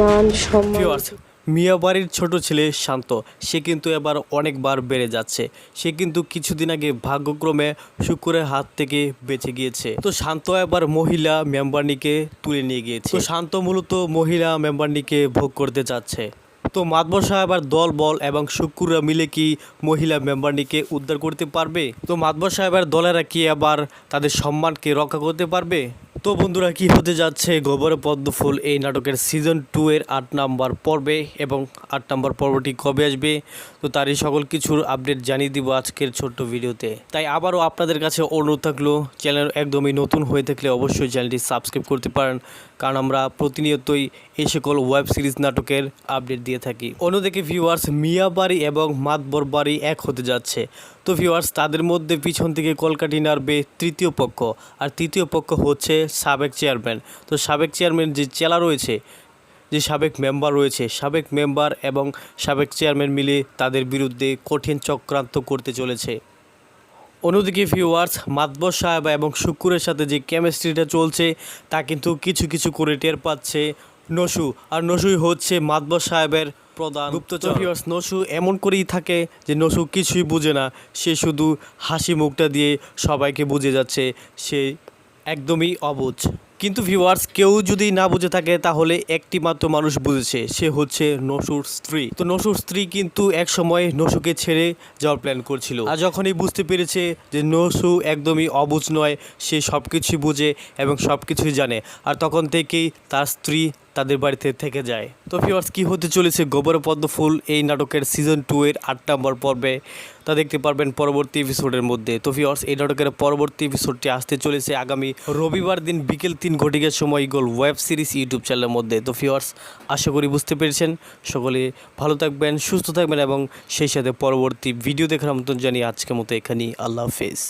মান সম্মান। মিয়া বাড়ির ছোট ছেলে শান্ত। সে কিন্তু এবার অনেকবার বেড়ে যাচ্ছে। সে কিন্তু কিছুদিন আগে ভাগ্যক্রমে শুকুরের হাত থেকে বেঁচে গিয়েছে। তো শান্ত এবার মহিলা মেম্বারনিকে তুলে নিয়ে গিয়েছে। তো শান্ত মূলত মহিলা মেম্বারনিকে ভোগ করতে যাচ্ছে। তো মাতবর সাহেবার দল, বল এবং শুক্ররা মিলে কি মহিলা মেম্বারনিকে উদ্ধার করতে পারবে? তো মাতবর সাহেবের দলেরা কি আবার তাদের সম্মানকে রক্ষা করতে পারবে? তো বন্ধুরা, কি হতে যাচ্ছে? গোবরে, পদ্ম ফুল এই নাটকের সিজন টু এর আট নাম্বার পর্বে এবং আট নাম্বার পর্বটি কবে আসবে? তো তারই সকল কিছুর আপডেট জানিয়ে দিব আজকের ছোট্ট ভিডিওতে। তাই আবারও আপনাদের কাছে অনুরোধ থাকল চ্যানেল একদমই নতুন হয়ে থাকলে অবশ্যই চ্যানেলটি সাবস্ক্রাইব করতে পারেন, কারণ আমরা প্রতিনিয়তই এই সকল ওয়েব সিরিজ নাটকের আপডেট দিয়ে থাকি। অন্যদিকে ভিউয়ার্স মিয়াবাড়ি এবং মাতবর বাড়ি এক হতে যাচ্ছে। তো ভিউয়ার্স তাদের মধ্যে পিছন থেকে কলকাটি নাড়বে তৃতীয় পক্ষ। আর তৃতীয় পক্ষ হচ্ছে সাবেক চেয়ারম্যান। তো সাবেক চেয়ারম্যান যে চেলা রয়েছে, যে সাবেক মেম্বার রয়েছে, সাবেক মেম্বার এবং সাবেক চেয়ারম্যান মিলে তাদের বিরুদ্ধে কঠিন চক্রান্ত করতে চলেছে। অন্যদিকে ভিউয়ার্স মাতবর সাহেব এবং শুক্কুরের সাথে যে কেমিস্ট্রিটা চলছে, তা কিন্তু কিছু কিছু করে টের পাচ্ছে নসু। আর নসুই হচ্ছে মাতবর সাহেবের প্রধান গুপ্তচর। ভিউয়ার্স নসু এমন করেই থাকে যে নসু কিছুই বুঝে না। সে শুধু হাসি মুখটা দিয়ে সবাইকে বুঝে যাচ্ছে। সে একদমই অবুঝ। কিন্তু ভিউয়ার্স কেউ যদি না বুঝে থাকে, তাহলে একটি মাত্র মানুষ বুঝেছে, সে হচ্ছে নসুর স্ত্রী। তো নসুর স্ত্রী কিন্তু এক সময় নসুকে ছেড়ে যাওয়ার প্ল্যান করছিল। আর যখনই বুঝতে পেরেছে যে নসু একদমই অবুঝ নয়, সে সব কিছুই বুঝে এবং সব কিছুই জানে। আর তখন থেকেই তার স্ত্রী তাদের বাড়িতে থেকে যায়। তো ভিউয়ার্স কি হতে চলেছে গোবর পদ্ম ফুল এই নাটকের সিজন টু এর আট নম্বর পর্বে? তা দেখতে পারবেন পরবর্তী এপিসোডের মধ্যে। তো ভিউয়ার্স এই নাটকের পরবর্তী এপিসোডটি আসতে চলেছে আগামী রবিবার দিন বিকেল তিন ঘটিকার সময় গোল ওয়েব সিরিজ ইউটিউব চ্যানেলের মধ্যে। তো ভিউয়ার্স আশা করি বুঝতে পেরেছেন। সকলে ভালো থাকবেন, সুস্থ থাকবেন এবং সেই সাথে পরবর্তী ভিডিও দেখার মতন জানি আজকের মতো এখানেই। আল্লাহ হাফেজ।